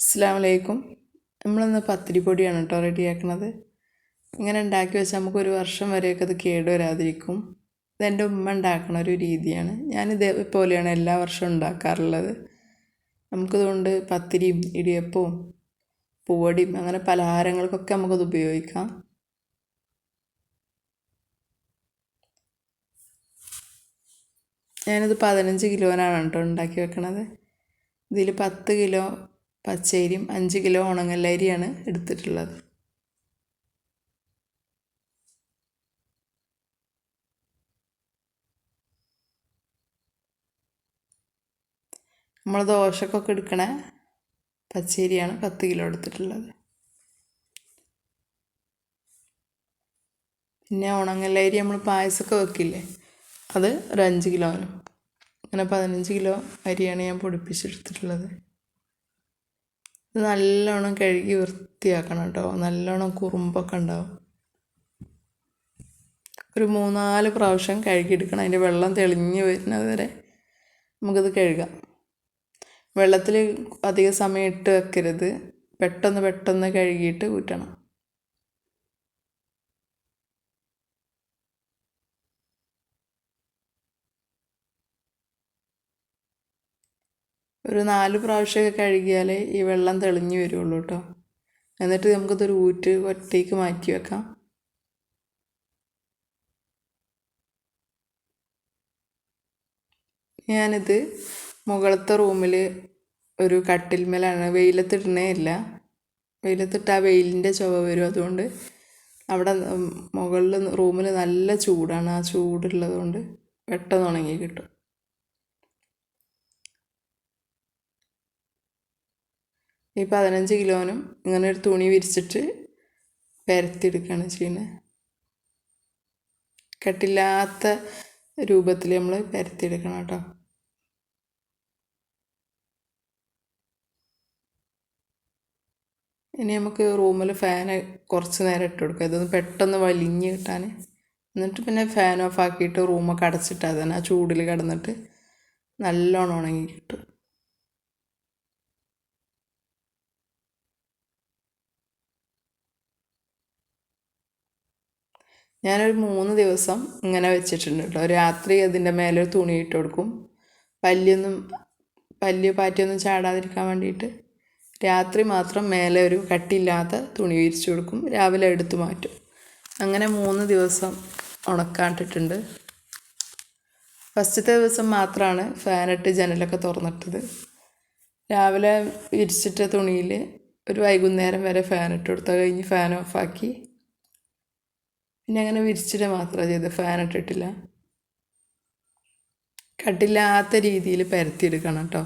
അസ്സാം വലൈക്കും നമ്മളിന്ന് പത്തിരിപ്പൊടിയാണ് കേട്ടോ റെഡിയാക്കണത്. ഇങ്ങനെ ഉണ്ടാക്കി വെച്ചാൽ നമുക്ക് ഒരു വർഷം വരെയൊക്കെ അത് കേട് വരാതിരിക്കും. ഇതെന്റെ ഉമ്മ ഉണ്ടാക്കണ ഒരു രീതിയാണ്. ഞാൻ ഇതേപോലെയാണ് എല്ലാ വർഷവും ഉണ്ടാക്കാറുള്ളത്. നമുക്കിതുകൊണ്ട് പത്തിരിയും ഇടിയപ്പവും പൂവടിയും അങ്ങനെ പലഹാരങ്ങൾക്കൊക്കെ നമുക്കത് ഉപയോഗിക്കാം. ഞാനിത് പതിനഞ്ച് കിലോനാണ് കേട്ടോ ഉണ്ടാക്കി വെക്കണത്. ഇതിൽ പത്ത് കിലോ പച്ചരിയും അഞ്ച് കിലോ ഉണങ്ങല്ലരിയാണ് എടുത്തിട്ടുള്ളത്. നമ്മൾ ദോശക്കൊക്കെ എടുക്കണ പച്ചരിയാണ് പത്ത് കിലോ എടുത്തിട്ടുള്ളത്. പിന്നെ ഉണങ്ങല്ലരി നമ്മൾ പായസമൊക്കെ വെക്കില്ലേ? അത് ഒരു അഞ്ച് കിലോനും അങ്ങനെ പതിനഞ്ച് കിലോ അരിയാണ് ഞാൻ പൊടിപ്പിച്ചെടുത്തിട്ടുള്ളത്. ഇത് നല്ലോണം കഴുകി വൃത്തിയാക്കണം കേട്ടോ. നല്ലോണം കുറുമ്പൊക്കെ ഉണ്ടാവും. ഒരു മൂന്നാൽ പ്രാവശ്യം കഴുകിയെടുക്കണം. അതിന്റെ വെള്ളം തെളിഞ്ഞ് വരുന്നത് വരെ നമുക്കത് കഴുകാം. വെള്ളത്തിൽ അധിക സമയം ഇട്ട് വെക്കരുത്. പെട്ടെന്ന് പെട്ടെന്ന് കഴുകിയിട്ട് ഊറ്റണം. ഒരു നാല് പ്രാവശ്യമൊക്കെ കഴുകിയാലേ ഈ വെള്ളം തെളിഞ്ഞു വരുള്ളൂ കേട്ടോ. എന്നിട്ട് നമുക്കിതൊരു ഊറ്റ് ഒറ്റയ്ക്ക് മാറ്റി വെക്കാം. ഞാനിത് മുകളത്തെ റൂമിൽ ഒരു കട്ടിൽമേലാണ് വെയിലത്തിടണേ ഇല്ല. വെയിലത്തിട്ട് ആ വെയിലിന്റെ ചുവ വരും. അതുകൊണ്ട് അവിടെ മുകളിൽ റൂമിൽ നല്ല ചൂടാണ്. ആ ചൂടുള്ളതുകൊണ്ട് പെട്ടെന്ന് ഉണങ്ങി കിട്ടും. ഈ പതിനഞ്ച് കിലോനും ഇങ്ങനെ ഒരു തുണി വിരിച്ചിട്ട് പരത്തിയെടുക്കുകയാണ് ചെയ്യുന്നത്. കട്ടില്ലാത്ത രൂപത്തിൽ നമ്മൾ പരത്തിയെടുക്കണം കേട്ടോ. ഇനി നമുക്ക് റൂമിൽ ഫാൻ കുറച്ച് നേരം ഇട്ട് കൊടുക്കുക ഇതൊന്ന് പെട്ടെന്ന് വലിഞ്ഞ് കിട്ടാൻ. എന്നിട്ട് പിന്നെ ഫാൻ ഓഫ് ആക്കിയിട്ട് റൂമൊക്കെ അടച്ചിട്ടാൽ തന്നെ ആ ചൂടിൽ കിടന്നിട്ട് നല്ലോണം ഉണങ്ങി കിട്ടും. ഞാനൊരു മൂന്ന് ദിവസം ഇങ്ങനെ വെച്ചിട്ടുണ്ട് കേട്ടോ. രാത്രി അതിന്റെ മേലെ ഒരു തുണി ഇട്ട് കൊടുക്കും. പല്ലൊന്നും പല്ല് പാറ്റിയൊന്നും ചാടാതിരിക്കാൻ വേണ്ടിയിട്ട് രാത്രി മാത്രം മേലെ ഒരു കട്ടിയില്ലാത്ത തുണി വിരിച്ചു കൊടുക്കും. രാവിലെ എടുത്തു മാറ്റും. അങ്ങനെ മൂന്ന് ദിവസം ഉണക്കാണ്ടിട്ടുണ്ട്. ഫസ്റ്റത്തെ ദിവസം മാത്രമാണ് ഫാനിട്ട് ജനലൊക്കെ തുറന്നിട്ടത്. രാവിലെ വിരിച്ചിട്ട തുണിയിൽ ഒരു വൈകുന്നേരം വരെ ഫാനിട്ട് കൊടുത്തു കഴിഞ്ഞ് ഫാൻ ഓഫാക്കി. പിന്നെ അങ്ങനെ വിരിച്ചിട്ട് മാത്രമേ ചെയ്ത്. ഫാൻ ഇട്ടിട്ടില്ല. കട്ടില്ലാത്ത രീതിയിൽ പരത്തിയെടുക്കണം കേട്ടോ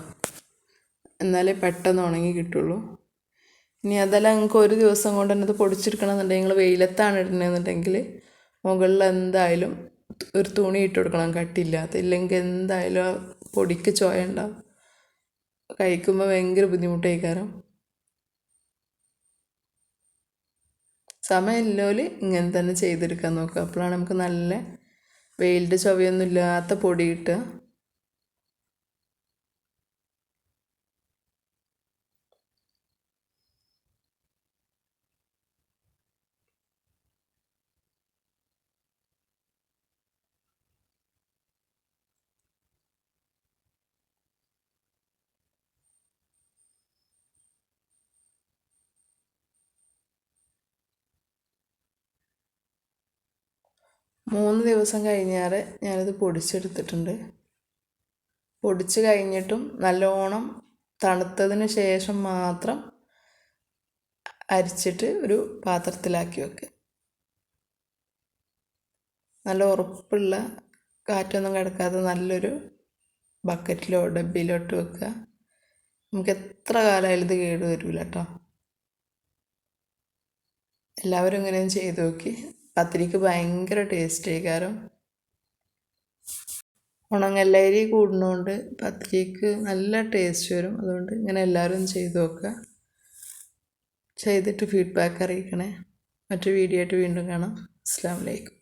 എന്നാലേ പെട്ടെന്ന് ഉണങ്ങി കിട്ടുള്ളൂ. ഇനി അതെല്ലാം നിങ്ങൾക്ക് ഒരു ദിവസം കൊണ്ട് തന്നെ അത് പൊടിച്ചെടുക്കണമെന്നുണ്ടെങ്കിൽ നിങ്ങൾ വെയിലത്താണ് ഇടണമെന്നുണ്ടെങ്കിൽ മുകളിൽ എന്തായാലും ഒരു തുണി ഇട്ട് കൊടുക്കണം. കട്ടില്ലാത്ത ഇല്ലെങ്കിൽ എന്തായാലും പൊടിക്ക് ചോയ ഉണ്ടാവും. കഴിക്കുമ്പോൾ ഭയങ്കര ബുദ്ധിമുട്ടായി കാരണം. സമയമില്ലോൽ ഇങ്ങനെ തന്നെ ചെയ്തെടുക്കാൻ നോക്കുക. അപ്പോഴാണ് നമുക്ക് നല്ല വെയിലിന്റെ ചൊവയൊന്നും ഇല്ലാത്ത പൊടി കിട്ടുക. മൂന്ന് ദിവസം കഴിഞ്ഞാൽ ഞാനത് പൊടിച്ചെടുത്തിട്ടുണ്ട്. പൊടിച്ച് കഴിഞ്ഞിട്ടും നല്ലോണം തണുത്തതിന് ശേഷം മാത്രം അരിച്ചിട്ട് ഒരു പാത്രത്തിലാക്കി വെക്കുക നല്ല ഉറപ്പുള്ള കാറ്റൊന്നും കിടക്കാതെ നല്ലൊരു ബക്കറ്റിലോ ഡബ്ബിയിലോ ഇട്ട് വെക്കുക. നമുക്ക് എത്ര കാലമായാലും ഇത് കേട് വരില്ല കേട്ടോ എല്ലാവരും ഇങ്ങനെയും ചെയ്ത് നോക്കി. പത്തിരിക്ക് ഭയങ്കര ടേസ്റ്റ് കാരണം ഉണങ്ങല്ലരി കൂടുന്നതുകൊണ്ട് പത്തിരിക്ക് നല്ല ടേസ്റ്റ് വരും. അതുകൊണ്ട് ഇങ്ങനെ എല്ലാവരും ചെയ്തു നോക്കുക. ചെയ്തിട്ട് ഫീഡ്ബാക്ക് അറിയിക്കണേ. മറ്റു വീഡിയോ ആയിട്ട് വീണ്ടും കാണാം. അസ്സാം വലൈക്കും